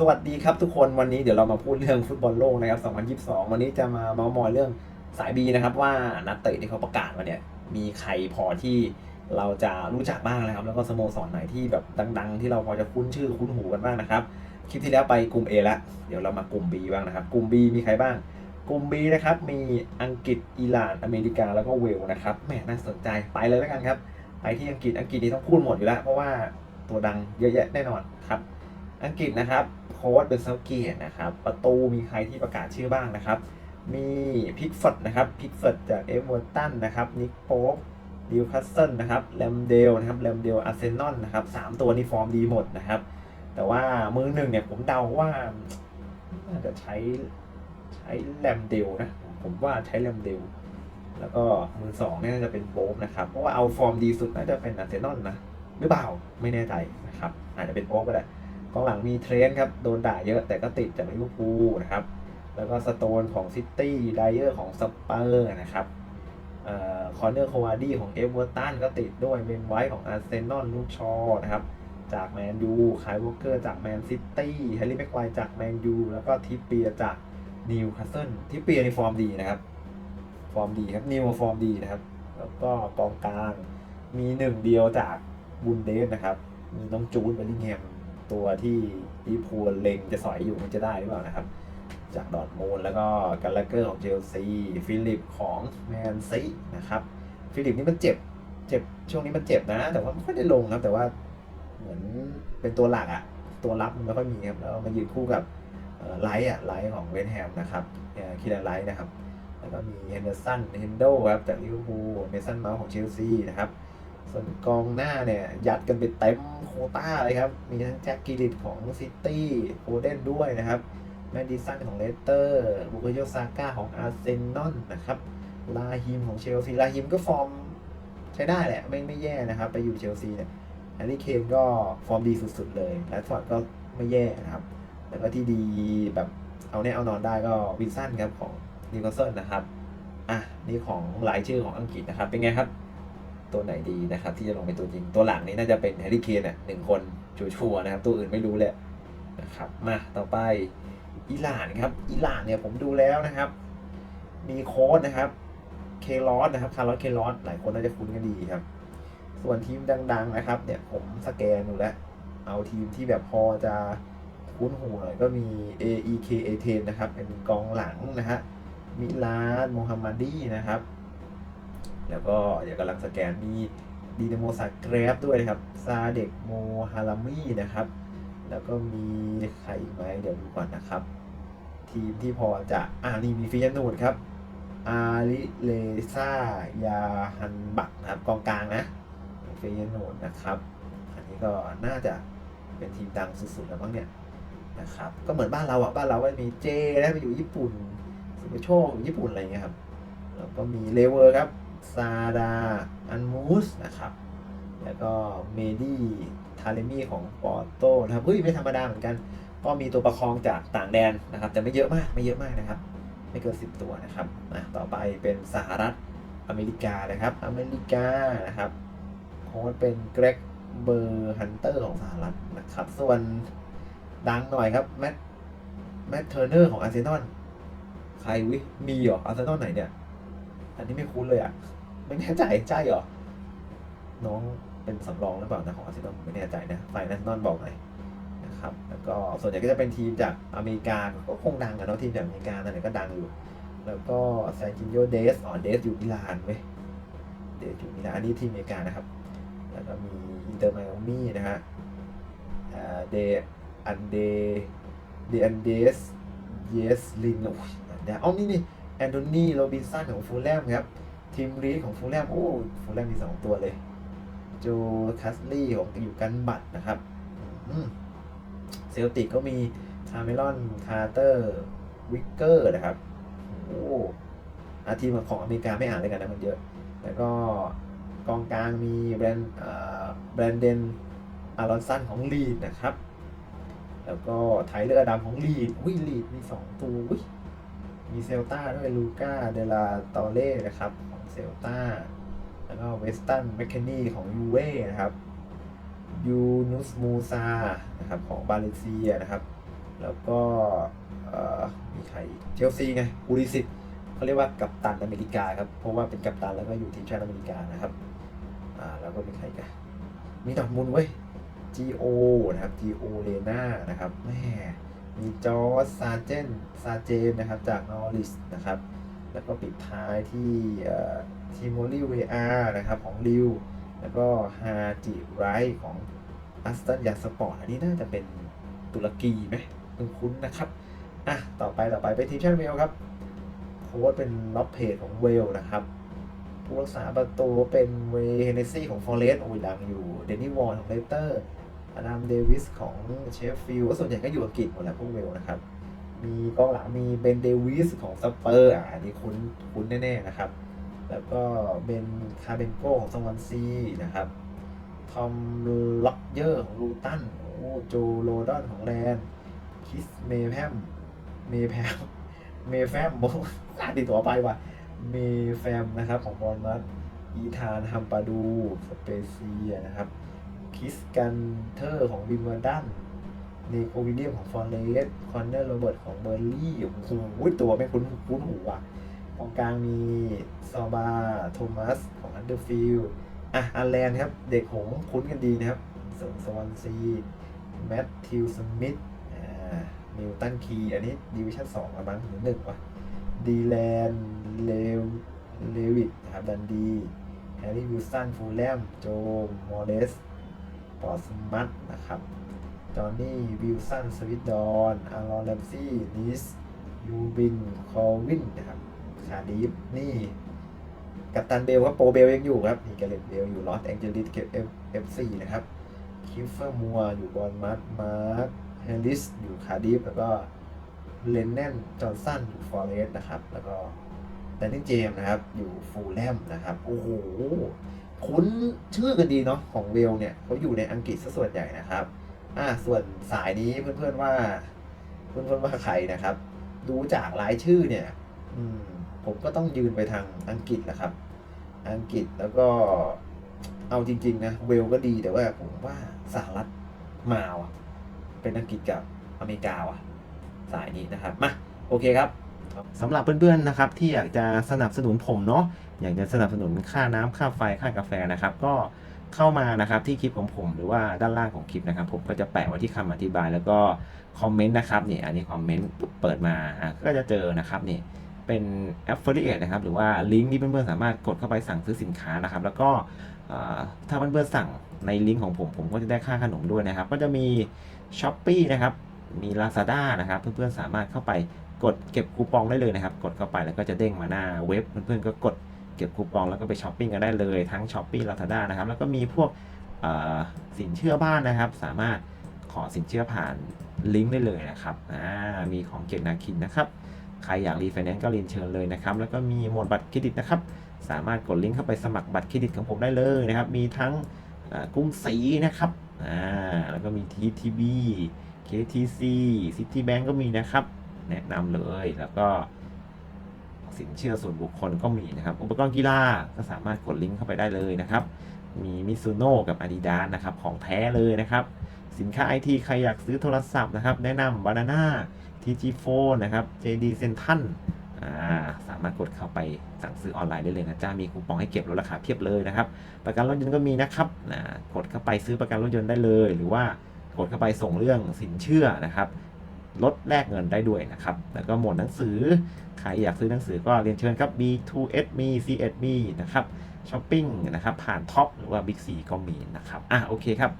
สวัสดีครับทุกคนวันนี้เดี๋ยวเรามาพูดเรื่องฟุตบอลโลกนะครับ 2022 วันนี้จะมาเมาส์มอยเรื่องสายบีนะครับ ว่านักเตะที่เขาประกาศมาเนี่ย มีใครพอที่เราจะรู้จักบ้างนะครับ แล้วก็สโมสรไหนที่แบบดัง ๆ ที่เราพอจะคุ้นชื่อคุ้นหูกันบ้างนะครับ คลิปที่แล้วไปกลุ่ม A แล้วเดี๋ยวเรามากลุ่ม B บ้างนะครับ กลุ่ม B มีใครบ้าง กลุ่ม B นะครับมีอังกฤษอิหร่านอเมริกาแล้วก็เวลนะครับแหมน่าสนใจไปเลยแล้วกันครับไปที่อังกฤษอังกฤษนี่ต้องพูดหมดอยู่แล้วเพราะว่าตัวดังเยอะแยะแน่นอนครับ อังกฤษนะครับ โค้ชเป็นเซาเกียนะครับ ประตูมีใครที่ประกาศชื่อบ้างนะครับ มีพิกฟอร์ดนะครับพิกฟอร์ดจากเอเวอร์ตันนะครับนิกโป๊ดิวคัสเซิลนะครับแลมเดลนะครับแลมเดลอาร์เซนอลนะครับสามตัวนี้ฟอร์มดีหมดนะครับ แต่ว่ามือหนึ่งเนี่ยผมเดาว่าน่าจะใช้ใช้แลมเดลนะผมว่าใช้แลมเดลแล้วก็มือสองเนี่ยน่าจะเป็นโป๊ปนะครับเพราะว่าเอาฟอร์มดีสุดน่าจะเป็นอาร์เซนอลนะหรือเปล่าไม่แน่ใจนะครับอาจจะเป็นโป๊ก็ได้ กองหลังมีเทรนต์ครับ โดนด่าเยอะแต่ก็ติดจากลิเวอร์พูลนะครับ แล้วก็สโตนของซิตี้ไดเออร์ของสเปอร์นะครับคอนเนอร์โควาดี้ของเอเวอร์ตันก็ติดด้วยเมนไวท์ของอาร์เซนอลลูกชอนะครับ จากแมนยูคายวอเกอร์จากแมนซิตี้แฮร์รี่แม็กไวร์จากแมนยูแล้วก็ทิปเปียจากนิวคาสเซิลทิปเปียในฟอร์มดีนะครับ ฟอร์มดีครับนิวฟอร์มดีนะครับ แล้วก็กองกลางมีหนึ่งเดียวจากบุนเดสนะครับ มีน้องจูนเบลลิงแฮม ตัวที่ลิเวอร์พูลเล็งจะสอยอยู่มันจะได้หรือเปล่านะครับ จากดอทมูลแล้วก็กัลลเกอร์ของเชลซีฟิลิปของแมนซีนะครับฟิลิปนี่มันเจ็บเจ็บช่วงนี้มันเจ็บนะ แต่ว่าไม่ค่อยได้ลงครับ แต่ว่าเหมือนเป็นตัวหลักอะตัวรับมันไม่ค่อยมีครับแล้วมายืนคู่กับไลท์อะไลท์ของเวนแฮมนะครับคิดไลท์นะครับแล้วก็มีเฮนเดอร์สันเฮนโดครับจากลิเวอร์พูลเมสันเมาส์ของเชลซีนะครับ ส่วนกองหน้าเนี่ย ยัดกันไปเต็มโคต้าเลยครับ มีทั้งแจ็คกิลิตของซิตี้โคเดนด้วยนะครับ แมดดิสันของเลสเตอร์บุคโยซาก้าของอาร์เซนอลนะครับลาฮิมของเชลซีลาฮิมก็ฟอร์มใช้ได้แหละ ไม่ไม่แย่นะครับ ไปอยู่เชลซีเนี่ยแฮร์รี่เคนก็ฟอร์มดีสุดๆเลยแรดฟอร์ดก็ไม่แย่นะครับแล้วก็ที่ดีแบบเอาแน่เอานอนได้ก็วินสันครับของนิวคาสเซิลนะครับ อะ นี่ของหลายชื่อของอังกฤษนะครับ เป็นไงครับ ตัวไหนดีนะครับ ที่จะลงเป็นตัวจริงตัวหลังนี้น่าจะเป็นแฮร์รี่เคนอะหนึ่งคนชัวร์ๆนะครับ ตัวอื่นไม่รู้เลยนะครับมาต่อไปอิหร่านครับอิหร่านเนี่ยผมดูแล้วนะครับ มีโค้ดนะครับเคลอสนะครับคาร์ลอสเคลอสหลายคนน่าจะคุ้นกันดีครับ ส่วนทีมดัง ๆ นะครับ เนี่ยผมสแกนดูแล้ว เอาทีมที่แบบพอจะคุ้นหูหน่อยก็มี AEK A10 นะครับ เป็นกองหลังนะฮะมิลานโมฮัมมัดีนะครับ แล้วก็เดี๋ยวกำลังสแกนมีดีนโมซาเกรบด้วยนะครับ ซาเด็กโมฮารามีนะครับ แล้วก็มีใครอีกไหมเดี๋ยวดูก่อนนะครับ ทีมที่พอจะอ่านี่มีฟิยานูดครับ อาริเลซายาฮันบักนะครับกองกลางนะฟิยานูดนะครับ อันนี้ก็น่าจะเป็นทีมดังสุดๆแล้วมั้งเนี่ยนะครับ ก็เหมือนบ้านเราอะ บ้านเราก็มีเจแล้วไปอยู่ญี่ปุ่นสุโชคอยู่ญี่ปุ่นอะไรเงี้ยครับ แล้วก็มีเลเวอร์ครับ ซาดา อันมูสนะครับ แล้วก็เมดี้ทาเลมี่ของปอร์โตนะครับเฮ้ยไม่ธรรมดาเหมือนกัน ก็มีตัวประคองจากต่างแดนนะครับ แต่ไม่เยอะมากไม่เยอะมากนะครับ ไม่เกินสิบตัวนะครับอะต่อไปเป็นสหรัฐอเมริกานะครับ อเมริกานะครับโค้ชเป็นเกรกเบอร์ฮันเตอร์ของสหรัฐนะครับ ส่วนดังหน่อยครับแมตแมตเทอร์เนอร์ของอาร์เซนอลใครวิมีเหรออาร์เซนอลไหนเนี่ย อันนี้ไม่คุ้นเลยอะ ไม่แน่ใจใช่เหรอ น้องเป็นสำรองหรือเปล่านะของอาร์เซนอลไม่แน่ใจนะฝ่ายนัสนอนบอกหน่อยนะครับ แล้วก็ส่วนใหญ่ก็จะเป็นทีมจากอเมริกาก็คงดังกันเนาะทีมจากอเมริกานั่นแหละก็ดังอยู่ แล้วก็ซาจินโยเดสอ๋อเดสอยู่มิลานเว้ยเดสอยู่มิลานอันนี้ทีมอเมริกานะครับ แล้วก็มีอินเตอร์ไมอามี่นะฮะอ่าเดอันเดเดอันเดสเยสลินโอ้ยเดี๋ยวเอานี่นี่แอนโทนีโรบินสันของฟูลแลมครับ ทีมรีของฟูลแลมโอ้ฟูลแลมมีสองตัวเลย โจคัสลี่ของอยู่กันบัตนะครับเซลติกก็มีคาเมรอนคาร์เตอร์วิกเกอร์นะครับโอ้อาทีมของอเมริกาไม่อ่านเลยกันนะมันเยอะ แล้วก็กองกลางมีแบรนด์แบรนเดนอารอนสันของลีดนะครับ แล้วก็ไทเลอร์ดัมของลีดวิลีดมีสองตัวอุ๊ยมีเซลตาด้วยลูก้าเดลาตอเล่นะครับ เซลตาแล้วก็เวสตันแมคเคนนีของยูเว่นะครับยูนุสมูซานะครับของบาเลเซียนะครับ แล้วก็มีใครเชลซีไงอูริสิตเขาเรียกว่ากัปตันอเมริกาครับ เพราะว่าเป็นกัปตันแล้วก็อยู่ทีมชาติอเมริกานะครับอ่าแล้วก็มีใครกันมีดอร์ทมุนเว้ย G.O นะครับ G.O เลนานะครับแม่มีจอร์จซาเจนซาเจนนะครับจากนอริสนะครับ แล้วก็ปิดท้ายที่ทีโมลีเวอานะครับของลิว แล้วก็ฮาจิไรของอัสตันยาสปอร์ตอันนี้น่าจะเป็นตุรกีไหมคุ้นๆนะครับ อะ ต่อไปต่อไปไปทีมชาติเวลครับ โค้ชเป็นล็อบเพจของเวลนะครับ ผู้รักษาประตูเป็นเวเฮเนซี่ของฟอร์เรสต์โอ้ยดังอยู่ เดนนี่วอร์ของเลสเตอร์อดัมเดวิสของเชฟฟิลด์ก็ส่วนใหญ่ก็อยู่อังกฤษหมดแหละพวกเวลนะครับ มีกองหลังมีเบนเดวิสของสเปอร์อะอันนี้คุ้นคุ้นแน่ๆนะครับ แล้วก็เบนคาเบนโกของสวอนซีนะครับทอมล็อกเยอร์ของลูตันโอ้โจโรดอนของแลนคิสเมแพมเมแพมเมแฟมบอกอ่าติดตัวไปว่ะเมแฟมนะครับของบอลมัสอีธานฮัมปาดูสเปเซียนะครับคิสกันเทอร์ของบิมเบอร์ดัน เนโควิเลียมของฟอนเรสคอนเนอร์โรเบิร์ตของเบอร์ลี่โอ้โหตัวไม่คุ้นคุ้นหูว่ะกองกลางมีซอบาโทมัสของอันเดอร์ฟิลอะอันแลนด์ครับ เด็กหงส์คุ้นกันดีนะครับส่วนสวอนซีแมทธิวสมิธอ่ามิลตันคีอันนี้ดิวิชั่นสองละมั้งหรือหนึ่งวะดีแลนเลวเลวิดนะครับดันดีแฮร์รี่วิลสันฟูลแลมโจมอร์เลสปอสมัตนะครับ จอห์นนี่ วิลสัน สวิตดอนอารอนแลมซี่ นิส ยูบิน คอวิน นะครับ คาดีฟ นี่ กัปตันเบลครับ โปรเบลยังอยู่ครับ นี่กาเลตเบลอยู่ลอสแองเจลิสเก็บเอฟซีนะครับ คิฟเฟอร์มัว อยู่บอลมัดมาร์คเฮลิส อยู่คาร์ดิฟแล้วก็ เลนแนนจอห์นสัน อยู่ฟอเรสต์นะครับ แล้วก็แดนนี่เจมส์นะครับ อยู่ฟูลแลมนะครับ โอ้โห คุ้นชื่อกันดีเนาะ ของเวลเนี่ยเขาอยู่ในอังกฤษซะส่วนใหญ่นะครับ อ่าส่วนสายนี้เพื่อนๆว่า เพื่อนๆว่าใครนะครับ ดูจากรายชื่อเนี่ย อืม ผมก็ต้องยืนไปทางอังกฤษแหละครับ อังกฤษแล้วก็เอาจริง ๆ นะ เวลก็ดีแต่ว่าผมว่าสหรัฐมาว่ะ เป็นอังกฤษกับอเมริกาว่ะ สายนี้นะครับ มา โอเคครับสำหรับเพื่อนๆนะครับที่อยากจะสนับสนุนผมเนาะอยากจะสนับสนุนค่าน้ำค่าไฟค่ากาแฟนะครับ ก็ เข้ามานะครับที่คลิปของผมหรือว่าด้านล่างของคลิปนะครับ ผมก็จะแปะไว้ที่คำอธิบายแล้วก็คอมเมนต์นะครับนี่อันนี้คอมเมนต์ปุ๊บเปิดมาอะก็จะเจอนะครับนี่เป็น affiliate นะครับหรือว่าลิงก์ที่เพื่อนๆสามารถกดเข้าไปสั่งซื้อสินค้านะครับ แล้วก็อ่าถ้าเพื่อนๆสั่งในลิงก์ของผมผมก็จะได้ค่าขนมด้วยนะครับ ก็จะมี s h อ p e e นะครับมี Lazada นะครับ เพื่อนๆสามารถเข้าไปกดเก็บคูปองได้เลยนะครับ กดเข้าไปแล้วก็จะเด้งมาหน้าเว็บเพื่อนๆก็กด เก็บคูปองแล้วก็ไปช้อปปิ้งกันได้เลยทั้ง s h อ p e e Lazada นะครับแล้วก็มีพวกสินเชื่อบ้านนะครับ สามารถขอสินเชื่อผ่านลิงก์ได้เลยนะครับมีของเกียรตินาคินนะครับใครอยากรีไฟแนนซ์ก็เรียนเชิญเลยนะครับ แล้วก็มีหมดบัตรเครดิตนะครับ สามารถกดลิงก์เข้าไปสมัครบัตรเครดิตของผมได้เลยนะครับ มีทั้งกรุงศรีนะครับอ่าแล้วก็มี TTB KTC Citibank ก็มีนะครับ แนะนำเลยแล้วก็ สินเชื่อส่วนบุคคลก็มีนะครับ อุปกรณ์กีฬาก็สามารถกดลิงก์เข้าไปได้เลยนะครับ มีมิซูโน่กับ Adidas นะครับ ของแท้เลยนะครับ สินค้าไอทีใครอยากซื้อโทรศัพท์นะครับ แนะนำ Banana TG Phone นะครับ JD Central อ่าสามารถกดเข้าไปสั่งซื้อออนไลน์ได้เลยนะจ้ามีคูปองให้เก็บลดราคาเพียบเลยนะครับ ประกันรถยนต์ก็มีนะครับนะกดเข้าไปซื้อประกันรถยนต์ได้เลย หรือว่ากดเข้าไปส่งเรื่องสินเชื่อนะครับ ลดแลกเงินได้ด้วยนะครับ แล้วก็หมวดหนังสือ ใครอยากซื้อหนังสือก็เรียนเชิญครับ B2S มี C1 มีนะครับช้อปปิ้งนะครับ ผ่านท็อปหรือว่า Big C ก็มีนะครับ อะ โอเคครับ